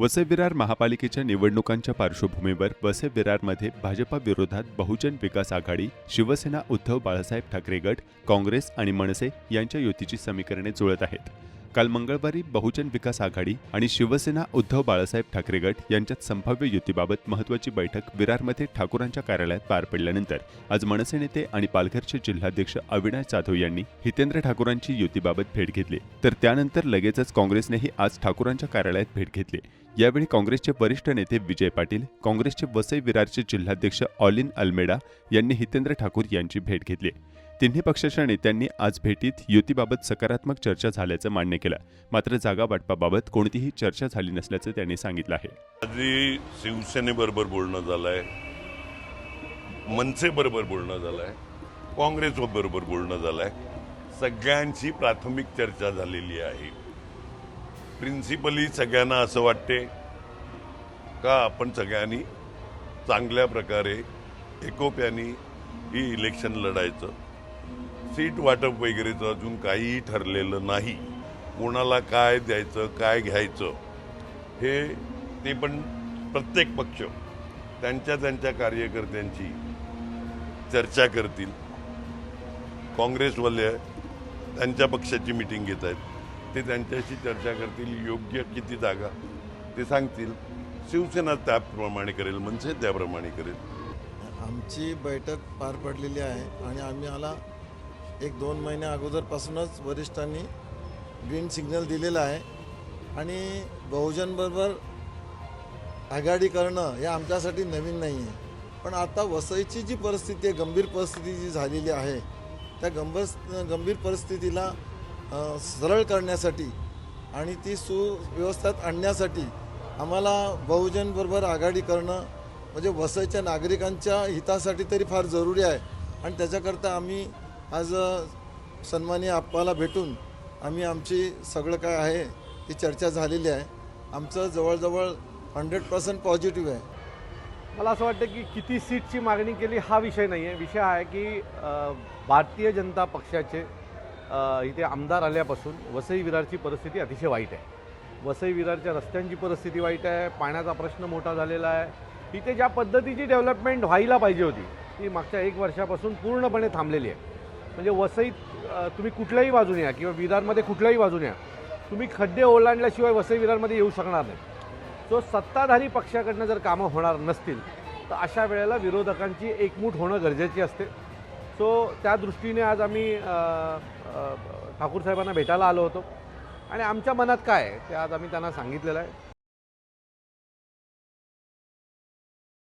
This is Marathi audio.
वसई विरार महापालिकेच्या निवडणुकांच्या पार्श्वभूमीवर वसई विरारमध्ये भाजपा विरोधात बहुजन विकास आघाडी शिवसेना उद्धव बाळासाहेब ठाकरे गट काँग्रेस आणि मनसे यांच्या युतीची समीकरणे जुळत आहेत. काल मंगळवारी बहुजन विकास आघाडी आणि शिवसेना उद्धव बाळासाहेब ठाकरे गट यांच्यात संभाव्य युतीबाबत महत्त्वाची बैठक विरारमध्ये ठाकूरांच्या कार्यालयात पार पडल्यानंतर आज मनसे नेते आणि पालघरचे जिल्हाध्यक्ष अविनाश जाधव यांनी हितेंद्र ठाकूरांची युतीबाबत भेट घेतली. तर त्यानंतर लगेचच काँग्रेसनेही आज ठाकूरांच्या कार्यालयात भेट घेतली. यावेळी काँग्रेसचे वरिष्ठ नेते विजय पाटील काँग्रेसचे वसई विरारचे जिल्हाध्यक्ष ऑलिन अल्मेडा यांनी हितेंद्र ठाकूर यांची भेट घेतली. तिन्ही पक्षाच्या नेत्यांनी आज भेटीत युतीबाबत सकारात्मक चर्चा झाल्याचं मान्य केलं. मात्र जागा वाटपाबाबत कोणतीही चर्चा झाली नसल्याचं त्यांनी सांगितलं आहे. आधी शिवसेनेबरोबर बोलणं झालंय. मनसेबरोबर बोलणं झालंय. काँग्रेस बरोबर बोलणं झालंय. सगळ्यांची प्राथमिक चर्चा झालेली आहे. प्रिन्सिपली सगळ्यांना असं वाटते का आपण सगळ्यांनी चांगल्या प्रकारे एकोप्याने ही इलेक्शन लढायचं? सीट वाटप वगैरेचं अजून काहीही ठरलेलं नाही. कोणाला काय द्यायचं काय घ्यायचं हे ते पण प्रत्येक पक्ष त्यांच्या त्यांच्या कार्यकर्त्यांची चर्चा करतील. काँग्रेसवाले त्यांच्या पक्षाची मिटिंग घेत आहेत. ते त्यांच्याशी चर्चा करतील योग्य किती जागा ते सांगतील. शिवसेना त्याप्रमाणे करेल मनसे त्याप्रमाणे करेल. आमची बैठक पार पडलेली आहे आणि आम्ही आला एक दोन महिन्या अगोदरपासूनच वरिष्ठांनी ग्रीन सिग्नल दिलेला आहे. आणि बहुजनबरोबर आघाडी करणं हे आमच्यासाठी नवीन नाही आहे पण आता वसईची जी परिस्थिती आहे गंभीर परिस्थिती जी झालेली आहे त्या गंभीर गंभीर परिस्थितीला सरळ करण्यासाठी आणि ती सुव्यवस्थेत आणण्यासाठी आम्हाला बहुजनबरोबर आघाडी करणं म्हणजे वसईच्या नागरिकांच्या हितासाठी तरी फार जरुरी आहे. आणि त्याच्याकरता आम्ही आज सन्मानी आप्पाला भेटून आम्ही आमची सगळं काय आहे ती चर्चा झालेली आहे. आमचं जवळजवळ हंड्रेड पर्सेंट पॉझिटिव्ह आहे. मला असं वाटतं की किती सीटची मागणी केली हा विषय नाही आहे. विषय आहे की भारतीय जनता पक्षाचे इथे आमदार आल्यापासून वसई विरारची परिस्थिती अतिशय वाईट आहे. वसई विरारच्या रस्त्यांची परिस्थिती वाईट आहे पाण्याचा प्रश्न मोठा झालेला आहे. इथे ज्या पद्धतीची डेव्हलपमेंट व्हायला पाहिजे होती ती मागच्या एक वर्षापासून पूर्णपणे थांबलेली आहे. म्हणजे वसईत तुम्ही कुठल्याही बाजूने या किंवा विधानमध्ये कुठल्याही बाजूने या तुम्ही खड्डे ओलांडल्याशिवाय वसई विरारमध्ये येऊ शकणार नाही. सो सत्ताधारी पक्षाकडनं जर कामं होणार नसतील तर अशा वेळेला विरोधकांची एकमूट होणं गरजेची असते. सो त्या दृष्टीने आज आम्ही ठाकूर साहेबांना भेटायला आलो होतो. आणि आमच्या मनात काय आहे ते आज आम्ही त्यांना सांगितलेलं आहे.